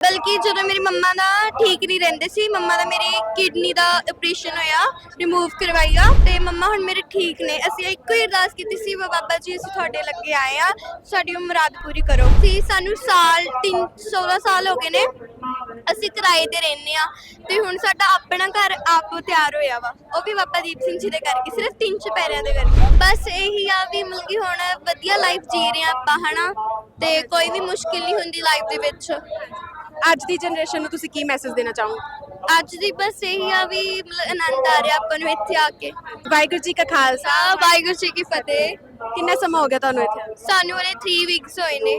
ਬਲਕਿ ਜਦੋਂ ਮੇਰੀ ਮੰਮਾ ਦਾ ਠੀਕ ਨਹੀਂ ਰਹਿੰਦੇ ਸੀ, ਮੰਮਾ ਦਾ ਮੇਰੀ ਕਿਡਨੀ ਦਾ ਆਪਰੇਸ਼ਨ ਹੋਇਆ ਰਿਮੂਵ ਕਰਵਾਈਆ ਤੇ ਮੰਮਾ ਹੁਣ ਮੇਰੇ ਠੀਕ ਨੇ। ਅਸੀਂ ਇੱਕੋ ਹੀ ਅਰਦਾਸ ਕੀਤੀ ਸੀ, ਵੀ ਬਾਬਾ ਜੀ ਅਸੀਂ ਤੁਹਾਡੇ ਲੱਗੇ ਆਏ ਆ ਸਾਡੀ ਉਹ ਮੁਰਾਦ ਪੂਰੀ ਕਰੋ। ਸੀ ਸਾਨੂੰ ਸਾਲ 3 16 ਸਾਲ ਹੋ ਗਏ ਨੇ, ਅਸੀਂ ਕਿਰਾਏ ਤੇ ਰਹਿੰਦੇ ਆ ਤੇ ਹੁਣ ਸਾਡਾ ਆਪਣਾ ਘਰ ਆਪ ਤਿਆਰ ਹੋਇਆ ਵਾ। ਉਹ ਵੀ ਬਾਬਾ ਦੀਪ ਸਿੰਘ ਜੀ ਦੇ ਕਰਕੇ, ਸਿਰਫ ਤਿੰਨ ਚੁਪਹਿਰਿਆਂ ਦੇ ਕਰਕੇ। ਬਸ ਇਹੀ ਆ ਵੀ ਮਤਲਬ ਕਿ ਹੁਣ ਵਧੀਆ ਲਾਈਫ ਜੀ ਰਹੇ ਆ ਆਪਾਂ, ਹਨਾ? ਤੇ ਕੋਈ ਵੀ ਮੁਸ਼ਕਿਲ ਨਹੀਂ ਹੁੰਦੀ ਲਾਈਫ ਦੇ ਵਿੱਚ। ਅੱਜ ਦੀ ਜਨਰੇਸ਼ਨ ਨੂੰ ਤੁਸੀਂ ਕੀ ਮੈਸੇਜ ਦੇਣਾ ਚਾਹੋਗੇ? ਅੱਜ ਦੀ ਬਸ ਇਹੀ ਆ ਵੀ ਮਤਲਬ ਆਨੰਦ ਆ ਰਿਹਾ ਆਪਾਂ ਨੂੰ ਇੱਥੇ ਆ ਕੇ। ਵਾਹਿਗੁਰੂ ਜੀ ਕਾ ਖਾਲਸਾ। ਸਾ ਵਾਹਿਗੁਰੂ ਜੀ ਕੀ ਫਤਿਹ। ਕਿੰਨਾ ਸਮਾਂ ਹੋ ਗਿਆ ਤੁਹਾਨੂੰ ਇੱਥੇ? ਸਾਨੂੰ ਉਹਨੇ 3 ਵੀਕਸ ਹੋਏ ਨੇ।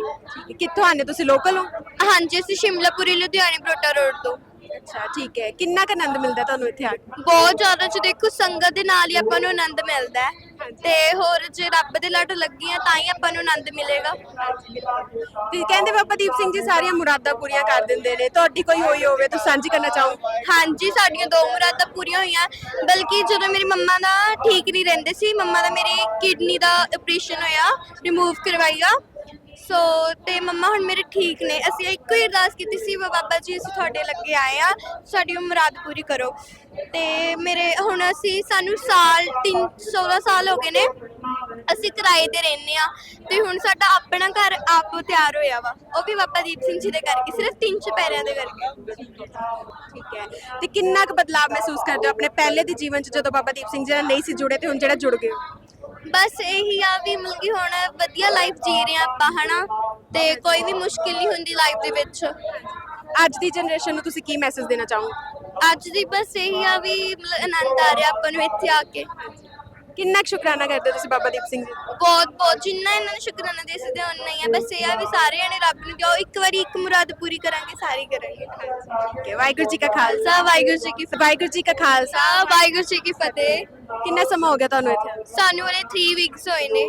ਕਿੱਥੋਂ ਆਨੇ ਤੁਸੀਂ? ਲੋਕਲ ਹੋ? ਹਾਂਜੀ ਅਸੀਂ ਸ਼ਿਮਲਾਪੁਰੀ ਲੁਧਿਆਣੇ ਬਰੋਟਾ ਰੋਡ ਤੋਂ। ਅੱਛਾ ਠੀਕ ਹੈ। ਕਿੰਨਾ ਕੁ ਆਨੰਦ ਮਿਲਦਾ ਤੁਹਾਨੂੰ ਇੱਥੇ ਆ ਕੇ? ਬਹੁਤ ਜ਼ਿਆਦਾ ਚ ਦੇਖੋ ਸੰਗਤ ਦੇ ਨਾਲ ਹੀ ਆਪਾਂ ਨੂੰ ਆਨੰਦ ਮਿਲਦਾ ਹੈ। ਤੇ ਹੋਰ ਜੇ ਰੱਬ ਦੇ ਲੜ ਲੱਗੀਆਂ ਤਾਂ ਹੀ ਆਪਾਂ ਨੂੰ ਆਨੰਦ ਮਿਲੇਗਾ। ਤੇ ਕਹਿੰਦੇ ਬਾਬਾ ਦੀਪ ਸਿੰਘ ਜੀ ਸਾਰੀਆਂ ਮੁਰਾਦਾਂ ਪੂਰੀਆਂ ਕਰ ਦਿੰਦੇ ਨੇ। ਤੁਹਾਡੀ ਕੋਈ ਹੋਈ ਹੋਵੇ, ਤੁਸੀਂ ਸਾਂਝੀ ਕਰਨਾ ਚਾਹੋ? ਹਾਂਜੀ, ਸਾਡੀਆਂ ਦੋ ਮੁਰਾਦਾਂ ਪੂਰੀਆਂ ਹੋਈਆਂ। ਬਲਕਿ ਜਦੋਂ ਮੇਰੀ ਮੰਮਾ ਦਾ ਠੀਕ ਨਹੀਂ ਰਹਿੰਦੇ ਸੀ, ਮੰਮਾ ਦਾ ਮੇਰੀ ਕਿਡਨੀ ਦਾ ਆਪਰੇਸ਼ਨ ਹੋਇਆ ਰਿਮੂਵ ਕਰਵਾਈਆ ਸੋ ਤੇ ਮੰਮਾ, ਹੁਣ ਮੇਰੇ ਠੀਕ ਨੇ। ਅਸੀਂ ਇੱਕੋ ਹੀ ਅਰਦਾਸ ਕੀਤੀ ਸੀ, ਵੀ ਬਾਬਾ ਜੀ, ਅਸੀਂ ਤੁਹਾਡੇ ਲੱਗੇ ਆਏ ਆ ਸਾਡੀ ਉਹ ਮੁਰਾਦ ਪੂਰੀ ਕਰੋ। ਤੇ ਮੇਰੇ, ਹੁਣ ਅਸੀਂ, ਸਾਨੂੰ ਸਾਲ 3 16 ਸਾਲ ਹੋ ਗਏ ਨੇ। ਅਸੀਂ ਕਿਰਾਏ ਤੇ ਰਹਿੰਦੇ ਆ ਤੇ ਹੁਣ ਸਾਡਾ ਆਪਣਾ ਘਰ ਆਪ ਤਿਆਰ ਹੋਇਆ ਵਾ। ਉਹ ਵੀ ਬਾਬਾ ਦੀਪ ਸਿੰਘ ਜੀ ਦੇ ਕਰਕੇ ਸਿਰਫ ਤਿੰਨ ਚੁਪਹਿਰਿਆਂ ਦੇ ਕਰਕੇ। ਠੀਕ ਹੈ। ਤੇ ਕਿੰਨਾ ਕੁ ਬਦਲਾਅ ਮਹਿਸੂਸ ਕਰਦੇ ਹੋ ਆਪਣੇ ਪਹਿਲੇ ਦੇ ਜੀਵਨ 'ਚ, ਜਦੋਂ ਬਾਬਾ ਦੀਪ ਸਿੰਘ ਜੀ ਨਾਲ ਨਹੀਂ ਸੀ ਜੁੜੇ, ਤੇ ਹੁਣ ਜਿਹੜਾ ਜੁੜ ਗਏ ਹੋ? ਬਸ ਇਹੀ ਆ ਵੀ ਮਤਲਬ ਕਿ ਹੁਣ ਵਧੀਆ ਲਾਈਫ ਜੀ ਰਹੇ ਆ ਆਪਾਂ ਹਨਾ? ਤੇ ਕੋਈ ਵੀ ਮੁਸ਼ਕਿਲ ਨਹੀਂ ਹੁੰਦੀ ਲਾਈਫ ਦੇ ਵਿੱਚ। ਅੱਜ ਦੀ ਜਨਰੇਸ਼ਨ ਨੂੰ ਤੁਸੀਂ ਕੀ ਮੈਸੇਜ ਦੇਣਾ ਚਾਹੋਗੇ? ਅੱਜ ਦੀ ਬਸ ਇਹੀ ਆ ਵੀ ਮਤਲਬ ਆਨੰਦ ਆ ਰਿਹਾ ਆਪਾਂ ਨੂੰ ਇੱਥੇ ਆ ਕੇ। ਕਿੰਨਾ ਕੁ ਸ਼ੁਕਰਾਨਾ ਕਰਦੇ ਹੋ ਤੁਸੀਂ ਬਾਬਾ ਦੀਪ ਸਿੰਘ ਜੀ? ਦਾ? ਬਹੁਤ ਬਹੁਤ। ਜਿੰਨਾ ਇਹਨਾਂ ਨੂੰ ਸ਼ੁਕਰਾਨਾ ਦੇ ਸਕਦੇ ਹਾਂ ਨਹੀਂ ਆ। ਬਸ ਇਹ ਆ ਵੀ ਸਾਰੇ ਜਣੇ ਰੱਬ ਨੂੰ ਦਿਓ। ਇੱਕ ਵਾਰੀ ਇੱਕ ਮੁਰਾਦ ਪੂਰੀ ਕਰਾਂਗੇ ਸਾਰੀ ਕਰਾਂਗੇ। ਠੀਕ ਹੈ। ਵਾਹਿਗੁਰੂ ਜੀ ਕਾ ਖਾਲਸਾ। ਵਾਹਿਗੁਰੂ ਜੀ ਕੀ ਫਤਿਹ। ਵਾਹਿਗੁਰੂ ਜੀ ਕਾ ਖਾਲਸਾ। ਸਾ ਵਾਹਿਗੁਰੂ ਜੀ ਕੀ ਫਤਿਹ। ਕਿੰਨਾ ਸਮਾਂ ਹੋ ਗਿਆ ਤੁਹਾਨੂੰ ਇੱਥੇ? ਸਾਨੂੰ ਉਹਨੇ 3 ਵੀਕਸ ਹੋਏ ਨੇ।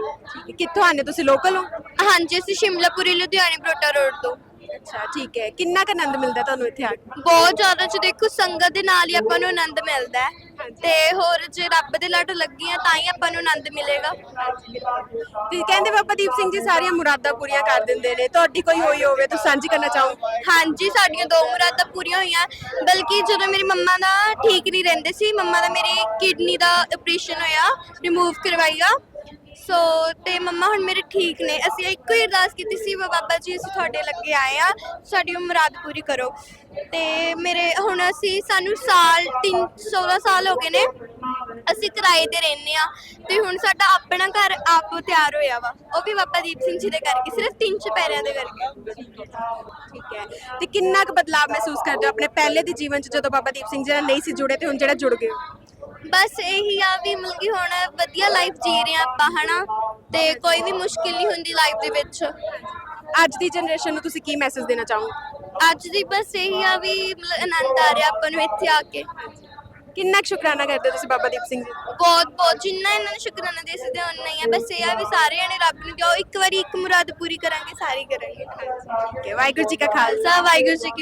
ਕਿੱਥੋਂ ਆਨੇ ਤੁਸੀਂ? ਲੋਕਲ ਹੋ? ਹਾਂਜੀ ਅਸੀਂ ਸ਼ਿਮਲਾਪੁਰੀ ਲੁਧਿਆਣੇ ਬਰੋਟਾ ਰੋਡ ਤੋਂ। ਅੱਛਾ ਠੀਕ ਹੈ। ਕਿੰਨਾ ਕੁ ਆਨੰਦ ਮਿਲਦਾ ਤੁਹਾਨੂੰ ਇੱਥੇ ਆ ਕੇ? ਬਹੁਤ ਜ਼ਿਆਦਾ। ਚ ਦੇਖੋ ਸੰਗਤ ਦੇ ਨਾਲ ਹੀ ਆਪਾਂ ਨੂੰ ਆਨੰਦ ਮਿਲਦਾ ਹੈ। ਤੇ ਹੋਰ ਜੇ ਰੱਬ ਦੇ ਲੜ ਲੱਗੀਆਂ ਤਾਂ ਹੀ ਆਪਾਂ ਨੂੰ ਆਨੰਦ ਮਿਲੇਗਾ। ਤੇ ਕਹਿੰਦੇ ਬਾਬਾ ਦੀਪ ਸਿੰਘ ਜੀ ਸਾਰੀਆਂ ਮੁਰਾਦਾਂ ਪੂਰੀਆਂ ਕਰ ਦਿੰਦੇ ਨੇ। ਤੁਹਾਡੀ ਕੋਈ ਹੋਈ ਹੋਵੇ, ਤੁਸੀਂ ਸਾਂਝੀ ਕਰਨਾ ਚਾਹੋ? ਹਾਂਜੀ, ਸਾਡੀਆਂ ਦੋ ਮੁਰਾਦਾਂ ਪੂਰੀਆਂ ਹੋਈਆਂ। ਬਲਕਿ ਜਦੋਂ ਮੇਰੀ ਮੰਮਾ ਦਾ ਠੀਕ ਨਹੀਂ ਰਹਿੰਦੇ ਸੀ, ਮੰਮਾ ਦਾ ਮੇਰੀ ਕਿਡਨੀ ਦਾ ਆਪਰੇਸ਼ਨ ਹੋਇਆ ਰਿਮੂਵ ਕਰਵਾਈਆ ਸੋ ਤੇ ਮੰਮਾ ਹੁਣ ਮੇਰੇ ਠੀਕ ਨੇ। ਅਸੀਂ ਇੱਕੋ ਹੀ ਅਰਦਾਸ ਕੀਤੀ ਸੀ, ਵੀ ਬਾਬਾ ਜੀ, ਅਸੀਂ ਤੁਹਾਡੇ ਲੱਗੇ ਆਏ ਆ ਸਾਡੀ ਉਹ ਮੁਰਾਦ ਪੂਰੀ ਕਰੋ। ਤੇ ਮੇਰੇ ਹੁਣ ਅਸੀਂ, ਸਾਨੂੰ ਸਾਲ 3 16 ਸਾਲ ਹੋ ਗਏ ਨੇ। ਅਸੀਂ ਕਿਰਾਏ ਤੇ ਰਹਿੰਦੇ ਆ ਤੇ ਹੁਣ ਸਾਡਾ ਆਪਣਾ ਘਰ ਆਪ ਤਿਆਰ ਹੋਇਆ ਵਾ। ਉਹ ਵੀ ਬਾਬਾ ਦੀਪ ਸਿੰਘ ਜੀ ਦੇ ਕਰਕੇ ਸਿਰਫ ਤਿੰਨ ਚੁਪਹਿਰਿਆਂ ਦੇ ਕਰਕੇ। ਠੀਕ ਹੈ। ਤੇ ਕਿੰਨਾ ਕੁ ਬਦਲਾਅ ਮਹਿਸੂਸ ਕਰਦੇ ਹੋ ਆਪਣੇ ਪਹਿਲੇ ਦੇ ਜੀਵਨ 'ਚ, ਜਦੋਂ ਬਾਬਾ ਦੀਪ ਸਿੰਘ ਜੀ ਨਾਲ ਨਹੀਂ ਸੀ ਜੁੜੇ, ਤੇ ਹੁਣ ਜਿਹੜਾ ਜੁੜ ਗਏ ਹੋ? ਬਸ ਇਹੀ ਆ ਵੀ ਮਤਲਬ ਕਿ ਹੁਣ ਵਧੀਆ ਲਾਈਫ ਜੀ ਰਹੇ ਆ ਆਪਾਂ ਹਨਾ? ਤੇ ਕੋਈ ਵੀ ਮੁਸ਼ਕਿਲ ਨਹੀਂ ਹੁੰਦੀ ਲਾਈਫ ਦੇ ਵਿੱਚ। ਅੱਜ ਦੀ ਜਨਰੇਸ਼ਨ ਨੂੰ ਤੁਸੀਂ ਕੀ ਮੈਸੇਜ ਦੇਣਾ ਚਾਹੋਗੇ? ਅੱਜ ਦੀ ਬਸ ਇਹੀ ਆ ਵੀ ਮਤਲਬ ਆਨੰਦ ਆ ਰਿਹਾ ਆਪਾਂ ਨੂੰ ਇੱਥੇ ਆ ਕੇ। ਕਿੰਨਾ ਕੁ ਸ਼ੁਕਰਾਨਾ ਕਰਦੇ ਹੋ ਤੁਸੀਂ ਬਾਬਾ ਦੀਪ ਸਿੰਘ ਜੀ? ਦਾ? ਬਹੁਤ ਬਹੁਤ ਜਿੰਨਾ ਇਹਨਾਂ ਨੂੰ ਸ਼ੁਕਰਾਨਾ ਦੇ ਸਕਦੇ ਹਾਂ ਨਹੀਂ ਆ। ਬਸ ਇਹ ਆ ਵੀ ਸਾਰੇ ਜਣੇ ਰੱਬ ਨੂੰ ਦਿਓ। ਇੱਕ ਵਾਰੀ ਇੱਕ ਮੁਰਾਦ ਪੂਰੀ ਕਰਾਂਗੇ ਸਾਰੀ ਕਰਾਂਗੇ। ਠੀਕ ਹੈ ਵਾਹਿਗੁਰੂ ਜੀ ਕਾ ਖਾਲਸਾ। ਵਾਹਿਗੁਰੂ ਜੀ ਕੀ